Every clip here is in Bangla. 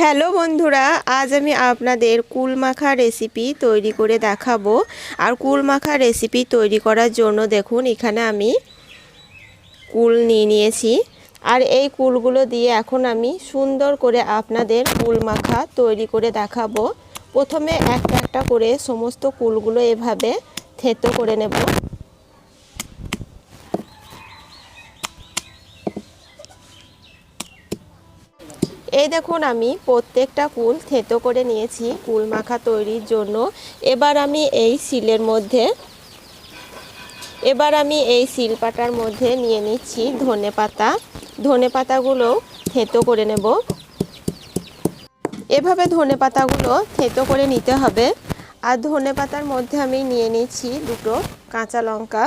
হ্যালো বন্ধুরা, আজ আমি আপনাদের কুল মাখা রেসিপি তৈরি করে দেখাবো। আর কুল মাখা রেসিপি তৈরি করার জন্য দেখুন, এখানে আমি কুল নিয়ে নিয়েছি। আর এই কুলগুলো দিয়ে এখন আমি সুন্দর করে আপনাদের কুল মাখা তৈরি করে দেখাবো। প্রথমে একটা একটা করে সমস্ত কুলগুলো এভাবে থেতো করে নেব। এই দেখুন, আমি প্রত্যেকটা কুল থেতো করে নিয়েছি কুল মাখা তৈরির জন্য। এবার আমি এই শিলের মধ্যে, এবার আমি এই শিলপাটার মধ্যে নিয়ে নিচ্ছি ধনে পাতা। ধনে পাতাগুলো থেতো করে নেব। এভাবে ধনে পাতাগুলো থেতো করে নিতে হবে। আর ধনে পাতার মধ্যে আমি নিয়ে নিচ্ছি দুটো কাঁচা লঙ্কা।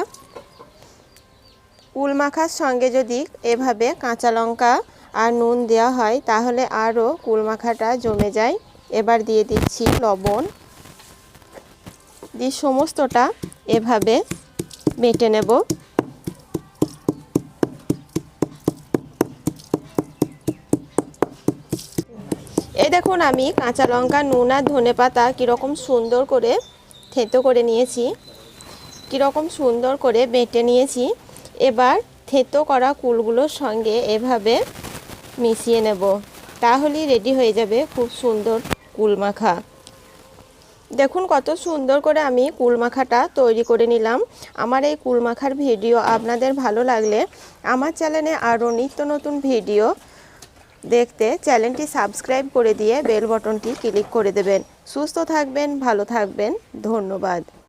কুল মাখার সঙ্গে যদি এভাবে কাঁচা লঙ্কা আর নুন দেওয়া হয়, তাহলে আরও কুল মাখাটা জমে যায়। এবার দিয়ে দিচ্ছি লবণ। দিয়ে সমস্তটা এভাবে বেটে নেব। এই দেখুন আমি কাঁচা লঙ্কা, নুন আর ধনে পাতা কীরকম সুন্দর করে থেতো করে নিয়েছি। কীরকম সুন্দর করে বেটে নিয়েছি। এবার থেতো করা কুলগুলোর সঙ্গে এভাবে মিশিয়ে নেব। তাহলেই রেডি হয়ে যাবে খুব সুন্দর কুল মাখা দেখুন কত সুন্দর করে আমি কুল মাখাটা তৈরি করে নিলাম। আমার এই কুল মাখার ভিডিও আপনাদের ভালো লাগলে আমার চ্যানেলে আরও নিত্য নতুন ভিডিও দেখতে চ্যানেলটি সাবস্ক্রাইব করে দিয়ে বেল বটনটি ক্লিক করে দেবেন। সুস্থ থাকবেন, ভালো থাকবেন, ধন্যবাদ।